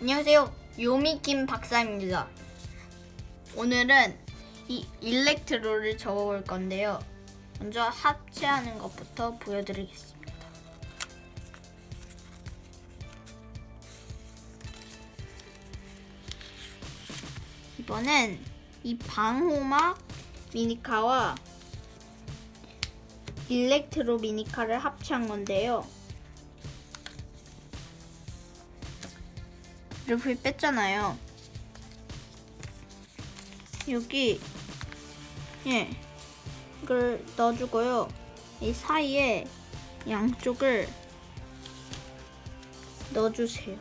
안녕하세요. 요미김 박사입니다. 오늘은 이 일렉트로를 접어볼 건데요. 먼저 합체하는 것부터 보여드리겠습니다. 이번엔 이 방호막 미니카와 일렉트로 미니카를 합체한 건데요. 이렇게 뺐잖아요. 여기 예 이걸 넣어주고요. 이 사이에 양쪽을 넣어주세요.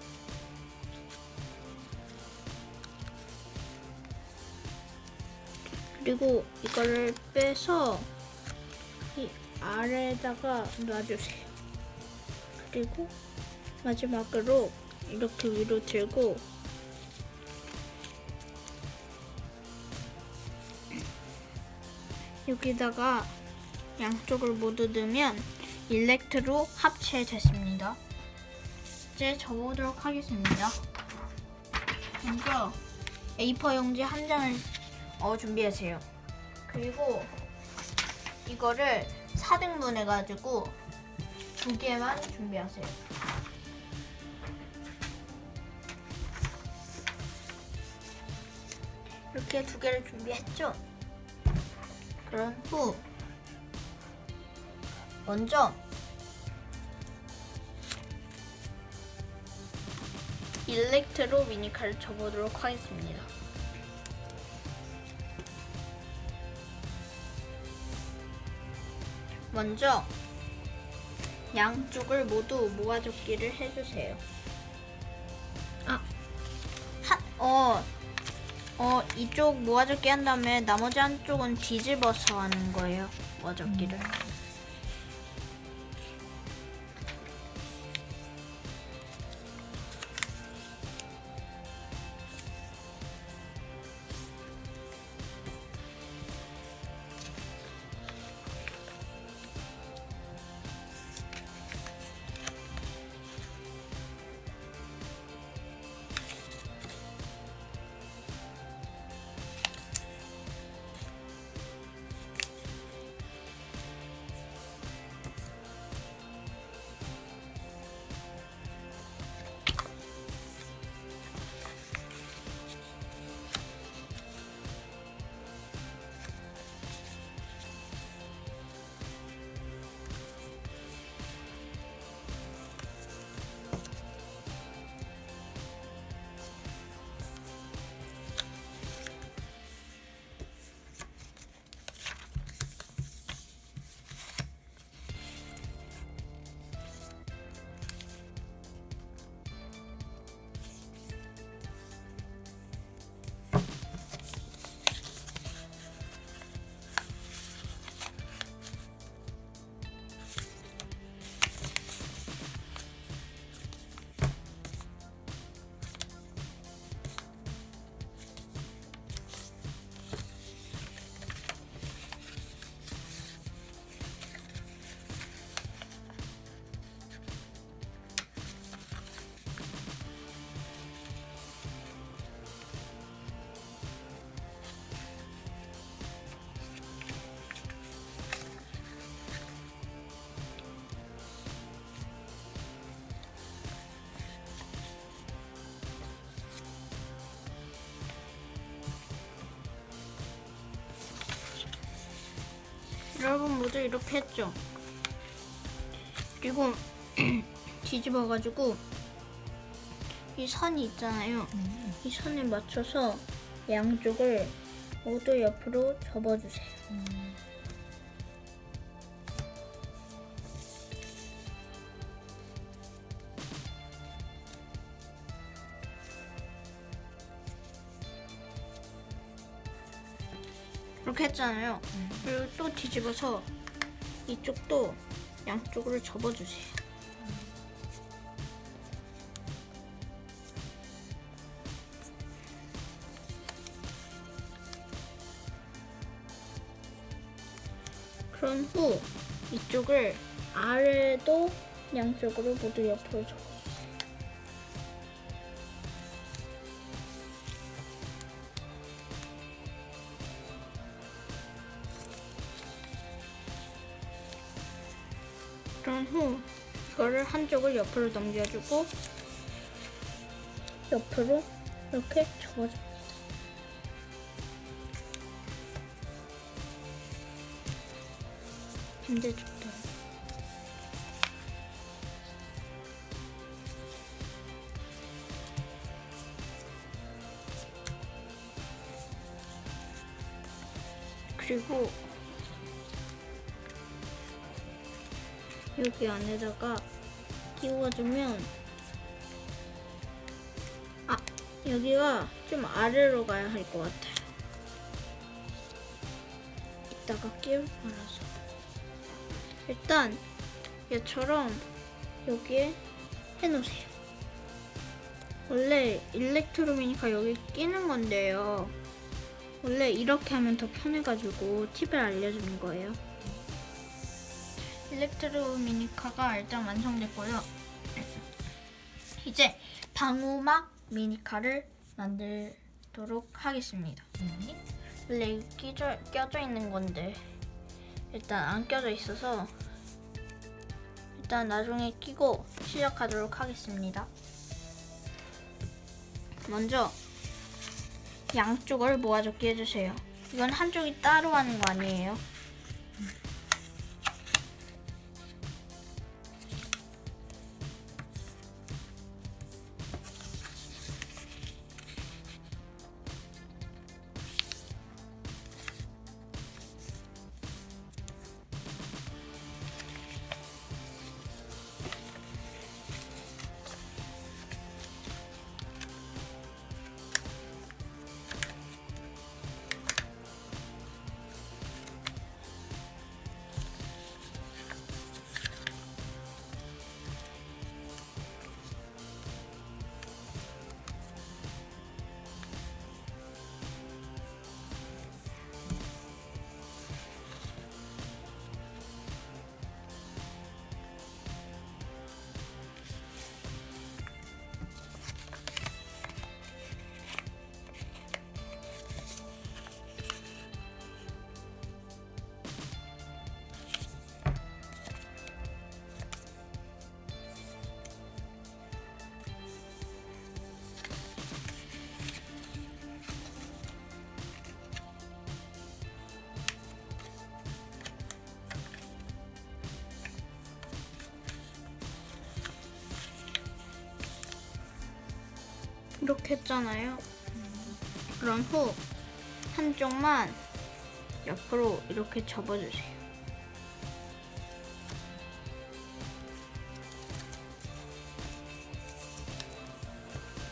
그리고 이거를 빼서 이 아래에다가 놔주세요. 그리고 마지막으로 이렇게 위로 들고 여기다가 양쪽을 모두 넣으면 일렉트로 합체됐습니다. 이제 접어보도록 하겠습니다. 먼저 A4 용지 한 장을 어, 준비하세요. 그리고 이거를 4등분 해가지고 두 개만 준비하세요. 이렇게 두 개를 준비했죠? 그런 후 먼저 일렉트로 미니카를 접어보도록 하겠습니다. 먼저 양쪽을 모두 모아줬기를 해주세요. 아, 한, 어, 어, 이쪽 모아적기 한 다음에 나머지 한쪽은 뒤집어서 하는 거예요. 모아적기를. 여 모두 이렇게 했죠? 그리고 뒤집어가지고 이 선이 있잖아요. 이 선에 맞춰서 양쪽을 모두 옆으로 접어주세요. 이렇게 했잖아요. 그리고 또 뒤집어서 이쪽도 양쪽으로 접어주세요. 그런 후 이쪽을 아래도 양쪽으로 모두 옆으로 접 그런 후 이거를 한쪽을 옆으로 넘겨주고 옆으로 이렇게 접어줍니다. 반대쪽도. 그리고 여기 안에다가 끼워주면 아 여기가 좀 아래로 가야 할 것 같아요. 이따가 끼울 거라서 일단 얘처럼 여기에 해놓으세요. 원래 일렉트로미니카 여기 끼는 건데요. 원래 이렇게 하면 더 편해가지고 팁을 알려주는 거예요. 일렉트로 미니카가 일단 완성됐고요. 이제 방우막 미니카를 만들도록 하겠습니다. 원래 이게 끼져, 껴져 있는 건데 일단 안 껴져 있어서 일단 나중에 끼고 시작하도록 하겠습니다. 먼저 양쪽을 모아줬게 해주세요. 이건 한쪽이 따로 하는 거 아니에요. 이렇게 했잖아요. 그런 후 한쪽만 옆으로 이렇게 접어주세요.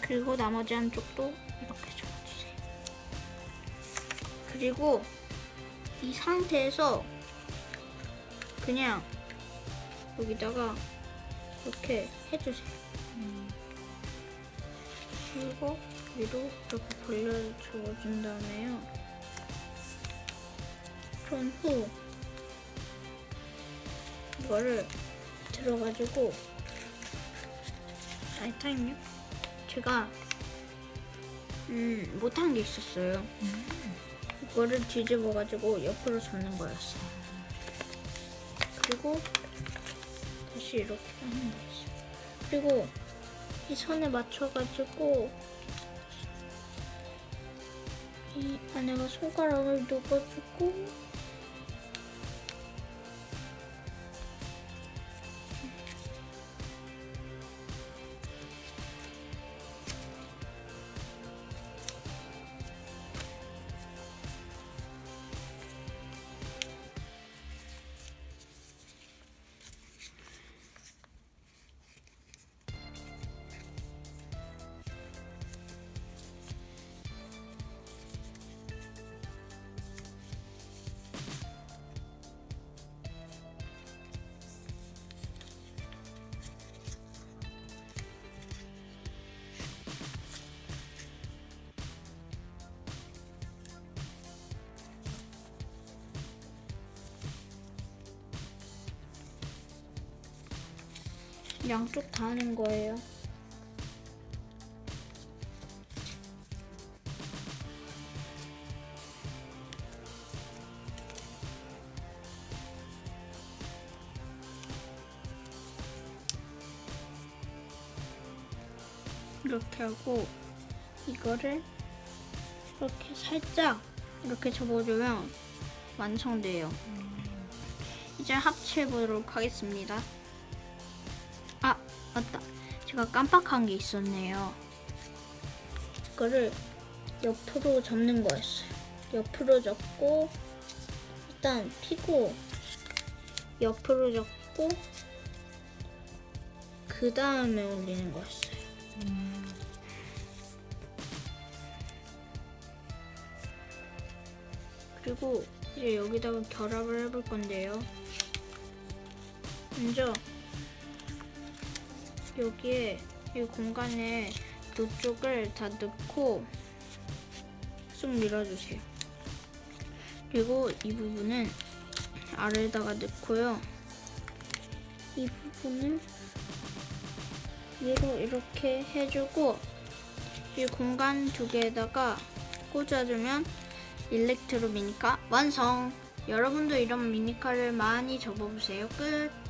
그리고 나머지 한쪽도 이렇게 접어주세요. 그리고 이 상태에서 그냥 여기다가 이렇게 해주세요. 그리고 위로 이렇게 벌려줘준 다음에요. 그런 후 이거를 들어가지고 아이 타임요? 제가 음 못한 게 있었어요. 이거를 뒤집어가지고 옆으로 접는 거였어요. 그리고 다시 이렇게 하는 거였어요. 그리고 이 선에 맞춰가지고 이 안에가 손가락을 넣어주고 양쪽 다 하는 거예요. 이렇게 하고 이거를 이렇게 살짝 이렇게 접어주면 완성돼요. 음. 이제 합체해 보도록 하겠습니다. 아 맞다. 제가 깜빡한 게 있었네요. 이거를 옆으로 접는 거였어요. 옆으로 접고 일단 피고 옆으로 접고 그 다음에 올리는 거였어요. 그리고 이제 여기다가 결합을 해볼 건데요. 먼저 여기에 이 공간에 두 쪽을 다 넣고 쑥 밀어주세요. 그리고 이 부분은 아래에다가 넣고요. 이 부분을 위로 이렇게 해주고 이 공간 두 개에다가 꽂아주면 일렉트로 미니카 완성! 여러분도 이런 미니카를 많이 접어보세요. 끝!